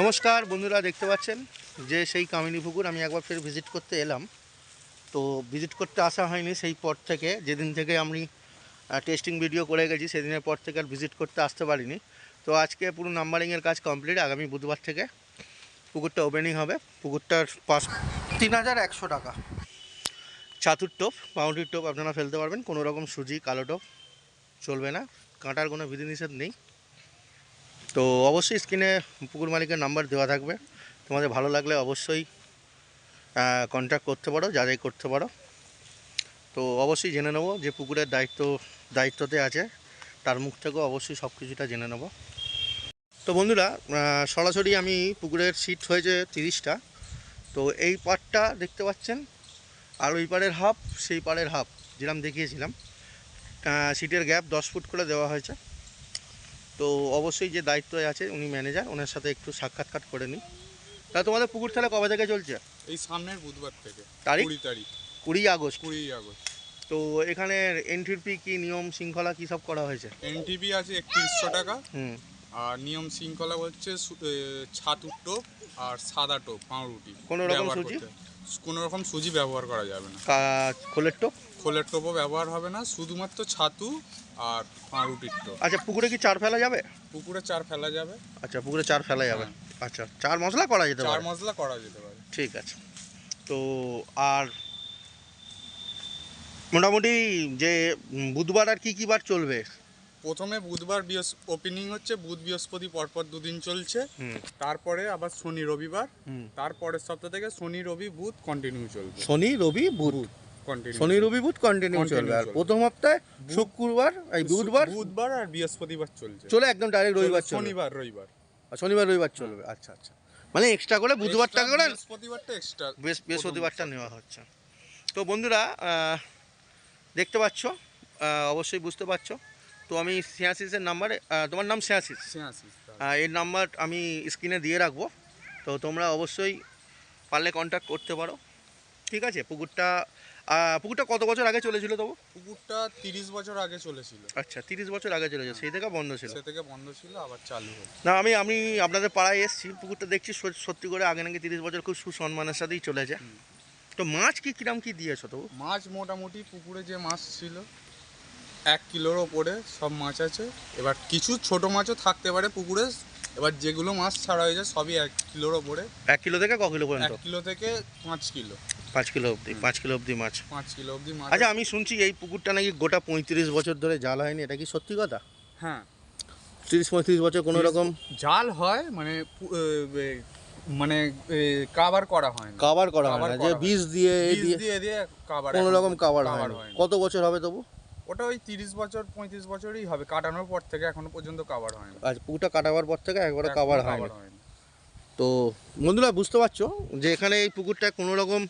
নমস্কার, বন্ধুরা দেখতে পাচ্ছেন? যে সেই কামিনী পুকুর, আমি একবার ফের ভিজিট করতে এলাম। তো ভিজিট করতে আসা হয়নি, সেই পর থেকে, যেদিন থেকে আমি টেস্টিং ভিডিও করে গেছি, সেদিনের পর থেকে আর ভিজিট করতে আসতে পারিনি। তো আজকে পুরো নাম্বারিংয়ের কাজ কমপ্লিট আগামী বুধবার থেকে পুকুরটা ওপেনিং হবে। পুকুরটার পাঁচ তিন হাজার একশো টাকা। চাতুর টোপ বাউন্ডারির টোপ আপনারা ফেলতে পারবেন, কোনো রকম সুজি, কালো টোপ চলবে না। কাঁটার কোনো বিধিনিষেধ নেই। তো অবশ্যই স্ক্রিনে পুকুর মালিকের নাম্বার দেওয়া থাকবে। তোমাদের ভালো লাগলে অবশ্যই কন্ট্যাক্ট করতে পারো যা যাই করতে পারো। তো অবশ্যই জেনে নেব যে পুকুরের দায়িত্ব, দায়িত্বতে আছে, তার মুখ থেকেও অবশ্যই সব কিছুটা জেনে নেব। তো বন্ধুরা সরাসরি আমি পুকুরের সিট হয়েছে তিরিশটা। তো এই পার্টটা দেখতে পাচ্ছেন, আর ওই পারের হাফ সেই পারের হাফ যেরকম দেখিয়েছিলাম। সিটের গ্যাপ দশ ফুট করে দেওয়া হয়েছে। তো অবশ্যই যে দায়িত্বে আছে উনি ম্যানেজার ওনার সাথে একটু সাক্ষাৎকার করে নিই তা তোমাদের পুকুর তাহলে কবে থেকে চলছে? এই সামনের বুধবার থেকে তারিখ? কুড়ি তারিখ। কুড়ি আগস্ট। কুড়ি আগস্ট। তো এখানে এন্ট্রির ফি কি নিয়ম শৃঙ্খলা কী সব করা হয়েছে? এনটিপি আছে একত্রিশশো টাকা। হুম। আর নিয়ম শৃঙ্খলা হচ্ছে ছাতুর টোপ আর সাদা টোপ পাউরুটি কোনো রকম সুজি? কোনো রকম সুজি ব্যবহার করা যাবে না। খোলের টোপ? খোলের টোপও ব্যবহার হবে না শুধুমাত্র ছাতু আর পাউরুটির টোপ। আচ্ছা পুকুরে কি চার ফেলা যাবে? পুকুরে চার ফেলা যাবে। আচ্ছা পুকুরে চার ফেলা যাবে। আচ্ছা চার মশলা করা যেতে পারে? চার মশলা করা যেতে পারে। ঠিক আছে। তো আর মোটামুটি যে বুধবার আর কি কি বার চলবে? প্রথমে বুধবার বৃহস্প ওপেনিং হচ্ছে বুধ বৃহস্পতি পরপর দুদিন চলছে। তারপরে আবার শনি রবিবার তারপরের সপ্তাহ থেকে শনি রবি বুধ কন্টিনিউ চলবে। শনি রবি বুধ। কন্টিনিউ শনি রবি বুধ কন্টিনিউ চলবে। আর প্রথম হপ্তাহে শুক্রবার এই বুধবার বুধবার আর বৃহস্পতিবার চলছে। চলে একদম ডাইরেক্ট রবিবার শনিবার রবিবার। আর শনিবার রবিবার চলবে। আচ্ছা আচ্ছা। মানে এক্সট্রা করে বুধবারটা করে বৃহস্পতিবারটা এক্সট্রা বৃহস্প- বৃহস্পতিবারটা নেওয়া হচ্ছে। তো বন্ধুরা দেখতে পাচ্ছ অবশ্যই বুঝতে পারছ। তো আমি সিয়াসিসের নাম্বারে তোমার নাম সিয়াসিস? আহ, এর নাম্বার আমি স্ক্রিনে দিয়ে রাখব। তো তোমরা অবশ্যই পারলে কন্ট্যাক্ট করতে পারো। ঠিক আছে? পুকুরটা পুকুরটা কত বছর আগে চলেছিল তবু? পুকুরটা তিরিশ বছর আগে চলেছিল। আচ্ছা তিরিশ বছর আগে চলেছে সেই থেকে বন্ধ ছিল। সে থেকে বন্ধ ছিল আবার চালু না আমি আমি আপনাদের পাড়ায় এসেছি। পুকুরটা দেখছি সত্যি করে আগে নাকি তিরিশ বছর খুব সুসম্মানের সাথেই চলেছে। তো মাছ কি কিরাম কি দিয়েছ তবু? মাছ মোটামুটি পুকুরে যে মাছ ছিল এক কিলোর ওপরে সব মাছ আছে। এবার কিছু ছোট মাছও থাকতে পারে পুকুরে। এবার যেগুলো মাছ ছাড়া হয়ে যায় সবই এক কিলোর ওপরে। এক কিলো থেকে ক কিলো এক পর্যন্ত কিলো থেকে পাঁচ কিলো। পাঁচ কিলো অবধি পাঁচ কিলো অবধি মাছ। পাঁচ কিলো অবধি মাছ। আচ্ছা আমি শুনছি এই পুকুরটা নাকি গোটা পঁয়ত্রিশ বছর ধরে জাল হয়নি এটা কি সত্যি কথা? হ্যাঁ। তিরিশ পঁয়ত্রিশ বছর কোনো রকম জাল হয় মানে মানে কাভার করা হয় না কাভার করা হয় না যে বীজ দিয়ে দিয়ে কোনো রকম কাভার হয় কত বছর হবে তবু? ওটা ওই তিরিশ বছর পঁয়ত্রিশ বছরই হবে। কাটানোর পর থেকে এখনও পর্যন্ত কাভার হয় না আচ্ছা পুকুরটা কাটাবার পর থেকে একবারে এখনও কাভার হয়নি। তো বন্ধুরা বুঝতে পারছ যে এখানে এই পুকুরটায় কোনো রকম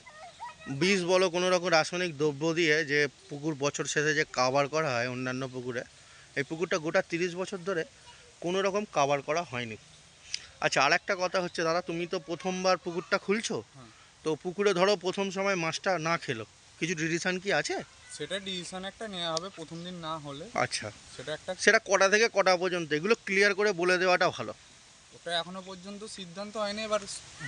বীজ বলো কোনো রকম রাসায়নিক দ্রব্য দিয়ে যে পুকুর বছর শেষে যে কাভার করা হয় অন্যান্য পুকুরে এই পুকুরটা গোটা তিরিশ বছর ধরে কোনো রকম কাভার করা হয়নি। আচ্ছা আর একটা কথা হচ্ছে দাদা তুমি তো প্রথমবার পুকুরটা খুলছো হ্যাঁ। তো পুকুরে ধরো প্রথম সময় মাছটা না খেলো। কিছু ডিসিশন কি আছে? সেটা ডিসিশন একটা নেওয়া হবে প্রথম দিন না হলে। আচ্ছা। সেটা একটা সেটা কটা থেকে কটা পর্যন্ত? এগুলো ক্লিয়ার করে বলে দেওয়াটা ভালো। ওটা এখনও পর্যন্ত সিদ্ধান্ত হয়নি এবার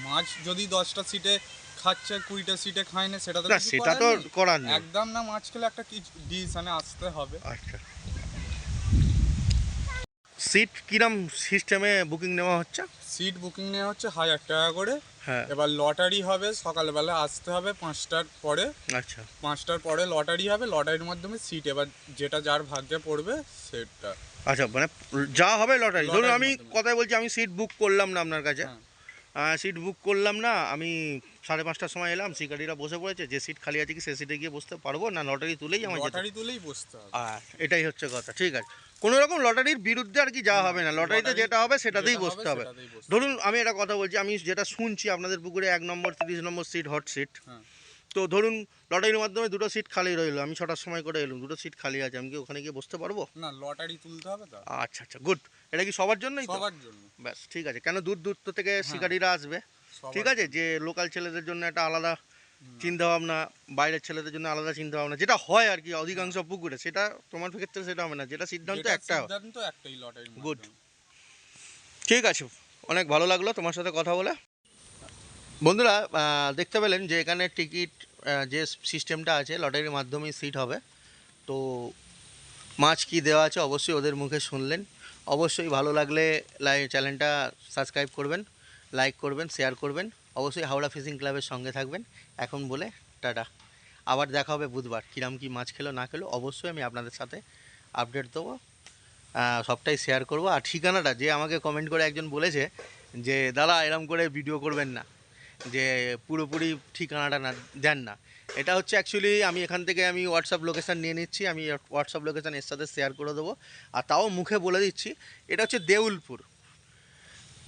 মাছ যদি দশটা সিটে খাচ্ছে কুড়িটা সিটে খায় না সেটা তো সেটা তো। করার নেই। একদম না মাছ খেলে একটা কিছু ডিসিশনে আসতে হবে। আচ্ছা। সিট কিরম সিস্টেমে বুকিং নেওয়া হচ্ছে? সিট বুকিং নেওয়া হচ্ছে হাজার টাকা করে। হ্যাঁ। এবার লটারি হবে সকালবেলা আসতে হবে পাঁচটার পরে। আচ্ছা। পাঁচটার পরে লটারি হবে লটারির মাধ্যমে সিট এবার যেটা যার ভাগ্যে পড়বে সেটা। আচ্ছা মানে যা হবে লটারি। ধরুন আমি কথায় কথাই বলছি আমি সিট বুক করলাম না আপনার কাছে। হ্যাঁ। সিট বুক করলাম না আমি সাড়ে পাঁচটার সময় এলাম শিকারিরা বসে পড়েছে যে সিট খালি আছে কি সে সিটে গিয়ে বসতে পারব না লটারি তুলেই আমার লটারি তুলেই বসতে হবে। আর এটাই হচ্ছে কথা ঠিক আছে। কোনো রকম লটারির বিরুদ্ধে আর কি যাওয়া হবে না লটারিতে যেটা হবে সেটাতেই বসতে হবে ধরুন আমি এটা কথা বলছি আমি যেটা শুনছি আপনাদের পুকুরে এক নম্বর তিরিশ নম্বর সিট হট সিট। তো ধরুন লটারির মাধ্যমে দুটো সিট খালি রইল আমি ছটার সময় করে এলাম দুটো সিট খালি আছে আমি কি ওখানে গিয়ে বসতে পারব? না লটারি তুলতে হবে তো। আচ্ছা আচ্ছা গুড এটা কি সবার জন্যই সবার জন্য। ব্যাস ঠিক আছে কেন দূর দূর থেকে শিকারীরা আসবে? ঠিক আছে যে লোকাল ছেলেদের জন্য একটা আলাদা চিন্তা ভাবনা বাইরের ছেলেদের জন্য আলাদা চিন্তা ভাবনা যেটা হয় আর কি অধিকাংশ পুকুরে সেটা তোমার ক্ষেত্রে সেটা হবে না যেটা সিদ্ধান্ত একটা Good. ঠিক আছে অনেক ভালো লাগল তোমার সাথে কথা বলে। বন্ধুরা দেখতে পেলেন যে এখানে টিকিট যে সিস্টেমটা আছে, লটারির মাধ্যমেই সিট হবে। তো মাছ কি দেওয়া আছে অবশ্যই ওদের মুখে শুনলেন। অবশ্যই ভালো লাগলে লাই, চ্যানেলটা সাবস্ক্রাইব করবেন লাইক করবেন শেয়ার করবেন। অবশ্যই হাওড়া ফিশিং ক্লাবের সঙ্গে থাকবেন। এখন বলে টাটা। আবার দেখা হবে বুধবার। কিরাম কি মাছ খেলো, না খেলো, অবশ্যই আমি আপনাদের সাথে আপডেট দেবো। সবটাই শেয়ার করব। আর ঠিকানাটা, যে আমাকে কমেন্ট করে একজন বলেছে যে, দাদা, এরম করে ভিডিও করবেন না। যে পুরোপুরি ঠিকানাটা না দেন না। এটা হচ্ছে অ্যাকচুয়ালি আমি এখান থেকে আমি হোয়াটসঅ্যাপ লোকেশান নিয়ে নিচ্ছি আমি হোয়াটসঅ্যাপ লোকেশান এর সাথে শেয়ার করে দেবো। আর তাও মুখে বলে দিচ্ছি এটা হচ্ছে দেউলপুর।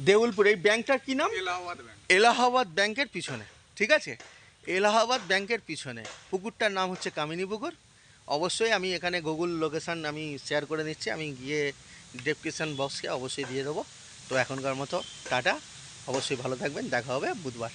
দেউলপুর এই ব্যাংকটার কী নাম? এলাহাবাদ ব্যাংক। এলাহাবাদ ব্যাংকের পিছনে ঠিক আছে? এলাহাবাদ ব্যাংকের পিছনে পুকুরটার নাম হচ্ছে কামিনী পুকুর। অবশ্যই আমি এখানে গুগল লোকেশান আমি শেয়ার করে নিচ্ছি আমি গিয়ে ডেসক্রিপশান বক্সকে অবশ্যই দিয়ে দেবো। তো এখনকার মতো টাটা। অবশ্যই ভালো থাকবেন দেখা হবে বুধবার।